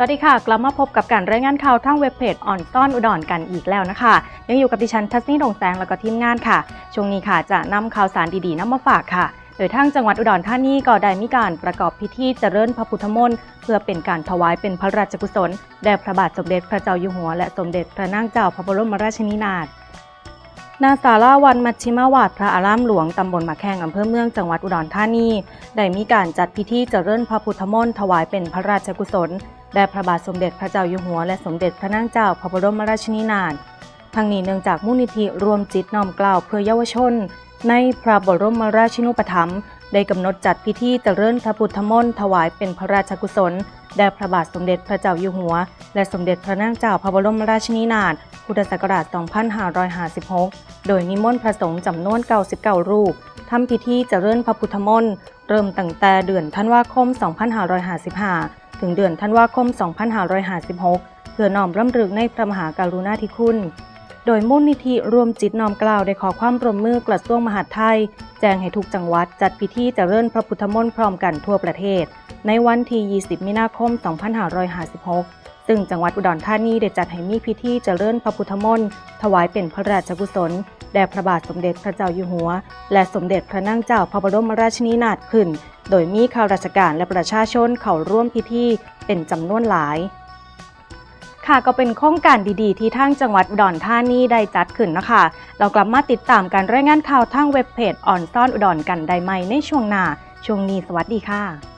สวัสดีค่ะ กลับมาพบกับการรายงานข่าวทางเว็บเพจอ่อนต้อนอุดรกันอีกแล้วนะคะ ยังอยู่กับดิฉันทัศนีดงแสงแล้วก็ทีมงานค่ะ ช่วงนี้ค่ะจะนำข่าวสารดีๆนำมาฝากค่ะ โดยทางจังหวัดอุดรธานีก็ได้มีการประกอบพิธีเจริญพระพุทธมนต์เพื่อเป็นการถวายเป็นพระราชกุศลแด่พระบาทสมเด็จพระเจ้าอยู่หัวและสมเด็จพระนางเจ้าพระบรมราชินีนาถนาสาราวันมัชชิมาวาดพระอารามหลวง ตำบลมะแขงอำเภอเมืองจังหวัดอุดรธานี ได้มีการจัดพิธีเจริญพระพุทธมนต์ถวายเป็นพระราชกุศล แด่พระบาทสมเด็จพระเจ้าอยู่หัวและสมเด็จพระนางเจ้าพระบรมราชินีนาถทั้งนี้เนื่องจากมูลนิธิรวมจิตน้อมเกล้าวเพื่อเยาวชน ในพระบรมราชินูปถัมภ์ได้กำหนดจัดพิธีเจริญพระพุทธมนต์ถวายเป็นพระราชกุศลแด่พระบาทสมเด็จพระเจ้าอยู่หัว และสมเด็จพระนางเจ้าพระบรมราชินีนาถพุทธศักราช 2556 โดยนิมนต์พระสงฆ์จำนวน 99 รูปทำพิธีเจริญพระพุทธมนต์เริ่มตั้งแต่เดือนธันวาคม 2555 ถึงเดือนธันวาคม 2556 เพื่อน้อมรำลึกในพระมหากรุณาธิคุณ โดยมูลนิธิรวมจิตน้อมกล่าวได้ขอความร่วมมือกระทรวงมหาดไทย แจ้งให้ทุกจังหวัดจัดพิธีเจริญพระพุทธมนต์พร้อมกันทั่วประเทศ ในวันที่ 20 มีนาคม 2556 ซึ่งจังหวัดอุดรธานีได้จัดให้มีพิธีเจริญพระพุทธมนต์ถวายเป็นพระราชกุศล แด่พระบาทสมเด็จพระเจ้าอยู่หัว และสมเด็จพระนางเจ้าพระบรมราชินีนาถขึ้น โดยมีข้าราชการและประชาชนเข้าร่วมพิธีเป็นจำนวนหลายค่ะก็เป็นโครงการดีๆ ที่ทางจังหวัดอุดรธานีได้จัดขึ้นนะคะ เรากลับมาติดตามการรายงานข่าวทางเว็บเพจอ่อนซ่อนอุดรกันได้ไหมในช่วงหน้าช่วงนี้สวัสดีค่ะ